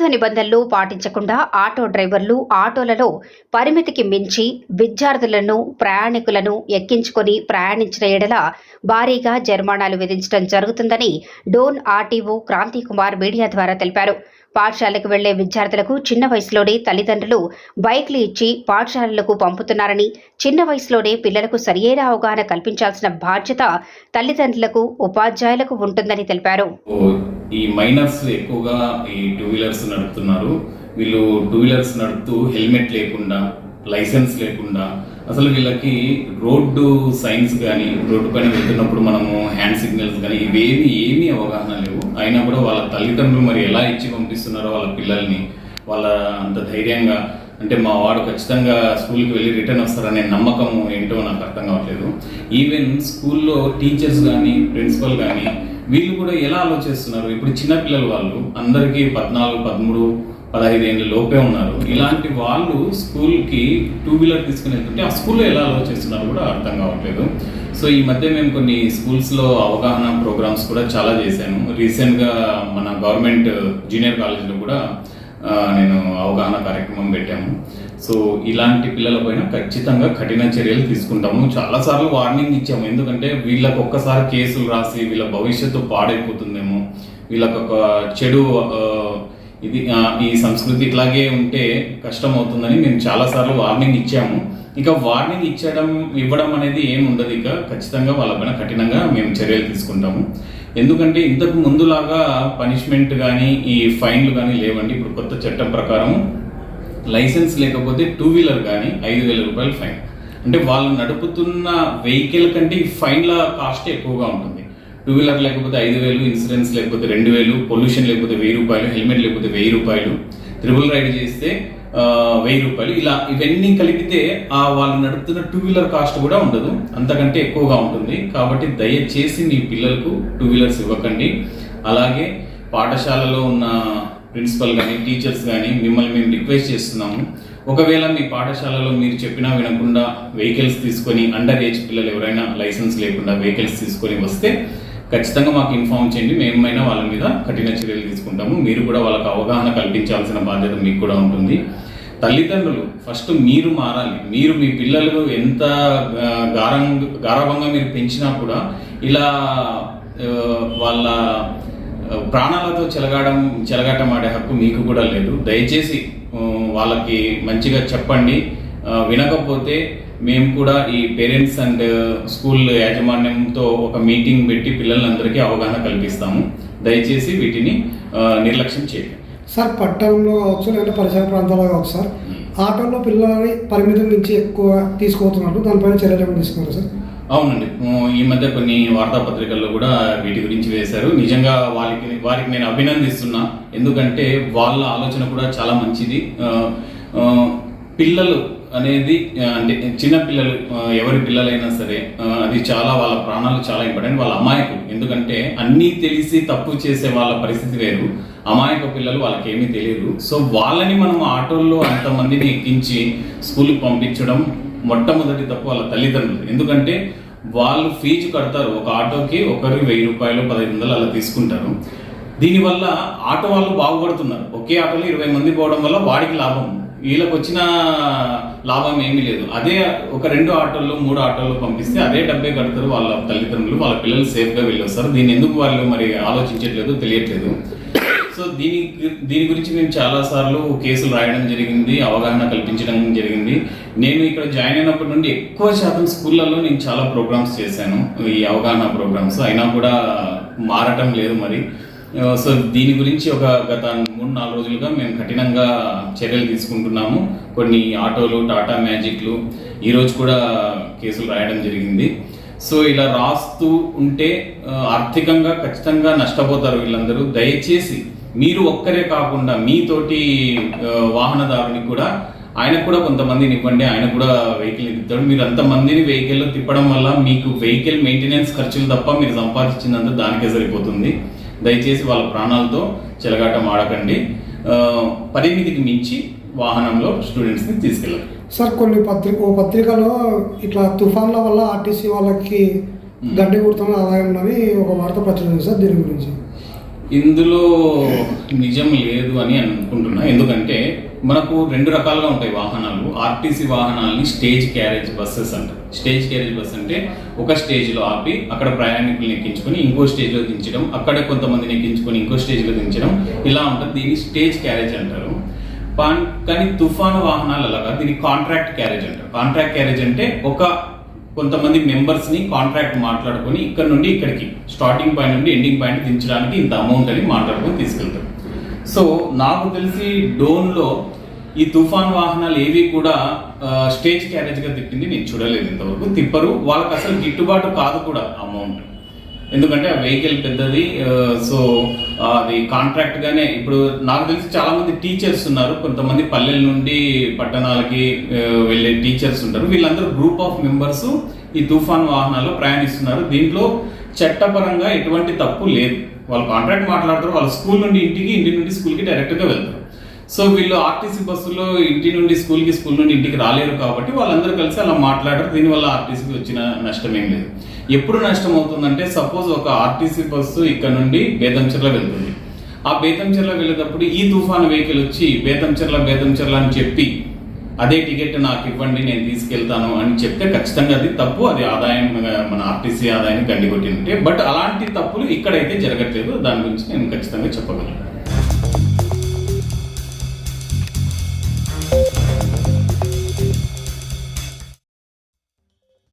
ప్రభుత్వ నిబంధనలు పాటించకుండా ఆటో డ్రైవర్లు ఆటోలలో పరిమితికి మించి విద్యార్థులను ప్రయాణికులను ఎక్కించుకొని ప్రయాణించిన ఎడల భారీగా జరిమానాలు విధించడం జరుగుతుందని డోన్ ఆర్టీఓ క్రాంతి కుమార్ మీడియా ద్వారా తెలిపారు. పాఠశాలకు వెళ్ళే విద్యార్థులకు చిన్న వయసులోనే తల్లిదండ్రులు బైక్లు ఇచ్చి పాఠశాలలకు పంపుతున్నారని చిన్న వయసులోనే పిల్లలకు సరియైన అవగాహన కల్పించాల్సిన బాధ్యత తల్లిదండ్రులకు ఉపాధ్యాయులకు ఉంటుందని తెలిపారు. ఈ మైనర్స్ ఎక్కువగా ఈ టూ వీలర్స్ నడుపుతున్నారు. వీళ్ళు టూ వీలర్స్ నడుపుతూ హెల్మెట్ లేకుండా లైసెన్స్ లేకుండా అసలు వీళ్ళకి రోడ్డు సైన్స్ కానీ రోడ్డు పైన వెళ్తున్నప్పుడు మనము హ్యాండ్ సిగ్నల్స్ కానీ ఇవేవి ఏమీ అవగాహన లేవు. అయినా కూడా వాళ్ళ తల్లిదండ్రులు మరి ఎలా ఇచ్చి పంపిస్తున్నారో వాళ్ళ పిల్లల్ని వాళ్ళ అంత ధైర్యంగా అంటే మా వాడు ఖచ్చితంగా స్కూల్కి వెళ్ళి రిటర్న్ వస్తారనే నమ్మకం ఏంటో నాకు అర్థం కావట్లేదు. ఈవెన్ స్కూల్లో టీచర్స్ కానీ ప్రిన్సిపల్ కానీ వీళ్ళు కూడా ఎలా ఆలోచిస్తున్నారు? ఇప్పుడు చిన్నపిల్లలు వాళ్ళు అందరికీ పద్నాలుగు పదమూడు పదహైదు ఏళ్ళ లోపే ఉన్నారు. ఇలాంటి వాళ్ళు స్కూల్కి టూ వీలర్ తీసుకుని వెళ్తుంటే ఆ స్కూల్లో ఎలా ఆలోచిస్తున్నారు కూడా అర్థం కావట్లేదు. సో ఈ మధ్య మేము కొన్ని స్కూల్స్లో అవగాహన ప్రోగ్రామ్స్ కూడా చాలా చేశాను. రీసెంట్గా మన గవర్నమెంట్ జూనియర్ కాలేజీలో కూడా నేను అవగాహన కార్యక్రమం పెట్టాము. సో ఇలాంటి పిల్లలపైన ఖచ్చితంగా కఠిన చర్యలు తీసుకుంటాము. చాలాసార్లు వార్నింగ్ ఇచ్చాము. ఎందుకంటే వీళ్ళకు ఒక్కసారి కేసులు రాసి వీళ్ళ భవిష్యత్తు పాడైపోతుందేమో. వీళ్ళకొక ఒక చెడు ఇది ఈ సంస్కృతి ఇట్లాగే ఉంటే కష్టం అవుతుందని మేము చాలాసార్లు వార్నింగ్ ఇచ్చాము. ఇక వార్నింగ్ ఇచ్చడం ఇవ్వడం అనేది ఏమి ఉండదు. ఇక ఖచ్చితంగా వాళ్ళపైన కఠినంగా మేము చర్యలు తీసుకుంటాము. ఎందుకంటే ఇంతకు ముందులాగా పనిష్మెంట్ కానీ ఈ ఫైన్లు కానీ లేవండి. ఇప్పుడు కొత్త చట్టం ప్రకారం లైసెన్స్ లేకపోతే టూ వీలర్ కానీ ఐదు వేల రూపాయలు ఫైన్. అంటే వాళ్ళు నడుపుతున్న వెహికల్ కంటే ఈ ఫైన్ల కాస్ట్ ఎక్కువగా ఉంటుంది. టూ వీలర్ లేకపోతే ఐదు వేలు ఇన్సూరెన్స్ లేకపోతే రెండు వేలు పొల్యూషన్ లేకపోతే వెయ్యి రూపాయలు హెల్మెట్ లేకపోతే వెయ్యి రూపాయలు ట్రిపుల్ రైడ్ చేస్తే వెయ్యి రూపాయలు. ఇలా ఇవన్నీ కలిపితే ఆ వాళ్ళు నడుపుతున్న టూ వీలర్ కాస్ట్ కూడా ఉండదు. అంతకంటే ఎక్కువగా ఉంటుంది. కాబట్టి దయచేసి మీ పిల్లలకు టూ వీలర్స్ ఇవ్వకండి. అలాగే పాఠశాలలో ఉన్న ప్రిన్సిపల్ కానీ టీచర్స్ కానీ మిమ్మల్ని మేము రిక్వెస్ట్ చేస్తున్నాము. ఒకవేళ మీ పాఠశాలలో మీరు చెప్పినా వినకుండా వెహికల్స్ తీసుకొని అండర్ ఏజ్ పిల్లలు ఎవరైనా లైసెన్స్ లేకుండా వెహికల్స్ తీసుకొని వస్తే ఖచ్చితంగా మాకు ఇన్ఫార్మ్ చేయండి. మేమైనా వాళ్ళ మీద కఠిన చర్యలు తీసుకుంటాము. మీరు కూడా వాళ్ళకి అవగాహన కల్పించాల్సిన బాధ్యత మీకు కూడా ఉంటుంది. తల్లిదండ్రులు ఫస్ట్ మీరు మారాలి. మీరు మీ పిల్లలు ఎంత గారం గారవంగా మీరు పెంచినా కూడా ఇలా వాళ్ళ ప్రాణాలతో చెలగాడం చెలగాటం ఆడే హక్కు మీకు కూడా లేదు. దయచేసి వాళ్ళకి మంచిగా చెప్పండి. వినకపోతే మేము కూడా ఈ పేరెంట్స్ అండ్ స్కూల్ యాజమాన్యంతో ఒక మీటింగ్ పెట్టి పిల్లలందరికీ అవగాహన కల్పిస్తాము. దయచేసి వీటిని ఆ, నిర్లక్ష్యం చేయండి. సార్ పట్టణంలో కావచ్చు లేదంటే పరిసర ప్రాంతాల్లో కావచ్చు సార్. ఆటోలో పిల్లలని పరిమితి నుంచి ఎక్కువ తీసుకుపోతున్నారు. దానిపైన చర్యలు తీసుకున్నారు సార్? అవునండి. ఈ మధ్య కొన్ని వార్తాపత్రికల్లో కూడా వీటి గురించి వేశారు. నిజంగా వాళ్ళకి వారికి నేను అభినందిస్తున్నా. ఎందుకంటే వాళ్ళ ఆలోచన కూడా చాలా మంచిది. పిల్లలు అనేది చిన్నపిల్లలు అంటే ఎవరి పిల్లలైనా సరే అది చాలా వాళ్ళ ప్రాణాలు చాలా ఇంపార్టెంట్ వాళ్ళ అమాయకులు. ఎందుకంటే అన్నీ తెలిసి తప్పు చేసే వాళ్ళ పరిస్థితి వేరు. అమాయక పిల్లలు వాళ్ళకేమీ తెలియదు. సో వాళ్ళని మనం ఆటోల్లో అంతమందిని ఎక్కించి స్కూల్కి పంపించడం మొట్టమొదటి తప్పు వాళ్ళ తల్లిదండ్రులు. ఎందుకంటే వాళ్ళు ఫీజు కడతారు. ఒక ఆటోకి ఒకరు వెయ్యి రూపాయలు పదహైదు వందలు అలా తీసుకుంటారు. దీనివల్ల ఆటో వాళ్ళు బాగుపడుతున్నారు. ఒకే ఆటోలో ఇరవై మంది పోవడం వల్ల వాడికి లాభం. వీళ్ళకి వచ్చిన లాభం ఏమీ లేదు. అదే ఒక రెండు ఆటోల్లో మూడు ఆటోల్లో పంపిస్తే అదే డబ్బే కడతారు వాళ్ళ తల్లిదండ్రులు వాళ్ళ పిల్లలు సేఫ్గా వెళ్ళి వస్తారు దీన్ని ఎందుకు వాళ్ళు మరి ఆలోచించట్లేదు తెలియట్లేదు? సో దీని దీని గురించి మేము చాలా సార్లు కేసులు రాయడం జరిగింది అవగాహన కల్పించడం జరిగింది. నేను ఇక్కడ జాయిన్ అయినప్పటి నుండి ఎక్కువ శాతం స్కూళ్ళల్లో నేను చాలా ప్రోగ్రామ్స్ చేశాను. ఈ అవగాహన ప్రోగ్రామ్స్. అయినా కూడా మారటం లేదు మరి. సో దీని గురించి ఒక గత మూడు నాలుగు రోజులుగా మేము కఠినంగా చర్యలు తీసుకుంటున్నాము. కొన్ని ఆటోలు టాటా మ్యాజిక్లు ఈరోజు కూడా కేసులు రాయడం జరిగింది. సో ఇలా రాస్తూ ఉంటే ఆర్థికంగా ఖచ్చితంగా నష్టపోతారు వీళ్ళందరూ. దయచేసి మీరు ఒక్కరే కాకుండా మీతోటి వాహనదారుని కూడా ఆయనకు కూడా కొంతమందిని ఇవ్వండి. ఆయన కూడా వెహికల్ తిప్పుతాడు. మీరు అంతమందిని వెహికల్లో తిప్పడం వల్ల మీకు వెహికల్ మెయింటెనెన్స్ ఖర్చులు తప్ప మీరు సంపాదించినంత దానికే సరిపోతుంది. దయచేసి వాళ్ళ ప్రాణాలతో చెలగాటం ఆడకండి. పరిమితికి మించి వాహనంలో స్టూడెంట్స్ని తీసుకెళ్ళండి. సార్ కొన్ని పత్రిక ఓ పత్రికలో ఇట్లా తుఫాన్ల వల్ల ఆర్టీసీ వాళ్ళకి గడ్డి కుడుతున్న ఆదాయం అని ఒక వార్త ప్రచురింది సార్ దీని గురించి. ఇందులో నిజం లేదు అని అనుకుంటున్నా. ఎందుకంటే మనకు రెండు రకాలుగా ఉంటాయి వాహనాలు. ఆర్టీసీ వాహనాలని స్టేజ్ క్యారేజ్ బస్సెస్ అంటారు. స్టేజ్ క్యారేజ్ బస్ అంటే ఒక స్టేజ్లో ఆపి అక్కడ ప్రయాణికులను ఎక్కించుకొని ఇంకో స్టేజ్లో దించడం అక్కడే కొంతమందిని ఎక్కించుకొని ఇంకో స్టేజ్లో దించడం ఇలా ఉంటుంది. దీన్ని స్టేజ్ క్యారేజ్ అంటారు. కానీ తుఫాను వాహనాలు అలాగా దీన్ని కాంట్రాక్ట్ క్యారేజ్ అంటారు. కాంట్రాక్ట్ క్యారేజ్ అంటే ఒక కొంతమంది మెంబర్స్ని కాంట్రాక్ట్ మాట్లాడుకొని ఇక్కడ నుండి ఇక్కడికి స్టార్టింగ్ పాయింట్ నుండి ఎండింగ్ పాయింట్ దించడానికి ఇంత అమౌంట్ అని మాట్లాడుకొని తీసుకెళ్తారు. సో నాకు తెలిసి డోన్లో ఈ తుఫాన్ వాహనాలు ఏవి కూడా స్టేజ్ క్యారేజ్గా తిప్పింది నేను చూడలేదు ఇంతవరకు. తిప్పరు. వాళ్ళకి అసలు గిట్టుబాటు కాదు కూడా అమౌంట్. ఎందుకంటే ఆ వెహికల్ పెద్దది సో అది కాంట్రాక్ట్గానే ఇప్పుడు నాకు తెలిసి చాలామంది టీచర్స్ ఉన్నారు. కొంతమంది పల్లెల నుండి పట్టణాలకి వెళ్ళే టీచర్స్ ఉంటారు. వీళ్ళందరూ గ్రూప్ ఆఫ్ మెంబర్స్ ఈ తుఫాన్ వాహనాల్లో ప్రయాణిస్తున్నారు. దీంట్లో చట్టపరంగా ఎటువంటి తప్పు లేదు. వాళ్ళు కాంట్రాక్ట్ మాట్లాడతారు వాళ్ళ స్కూల్ నుండి ఇంటికి ఇంటి నుండి స్కూల్కి డైరెక్ట్గా వెళ్తారు. సో వీళ్ళు ఆర్టీసీ బస్సులో ఇంటి నుండి స్కూల్కి స్కూల్ నుండి ఇంటికి రాలేరు కాబట్టి వాళ్ళందరూ కలిసి అలా మాట్లాడరు. దీనివల్ల ఆర్టీసీకి వచ్చిన నష్టం ఏం లేదు. ఎప్పుడు నష్టం అవుతుందంటే సపోజ్ ఒక ఆర్టీసీ బస్సు ఇక్కడ నుండి బేతంచెర్ల వెళ్తుంది. ఆ బేతంచెర్ల వెళ్ళేటప్పుడు ఈ తుఫాన్ వెహికల్ వచ్చి బేతంచెర్ల బేతంచెర్ల అని చెప్పి అదే టికెట్ నాకు ఇవ్వండి నేను తీసుకెళ్తాను అని చెప్తే ఖచ్చితంగా అది తప్పు. అది ఆదాయం మన ఆర్టీసీ ఆదాయాన్ని గండి కొట్టినట్టే బట్ అలాంటి తప్పులు ఇక్కడైతే జరగట్లేదు. దాని గురించి నేను ఖచ్చితంగా చెప్పగలను.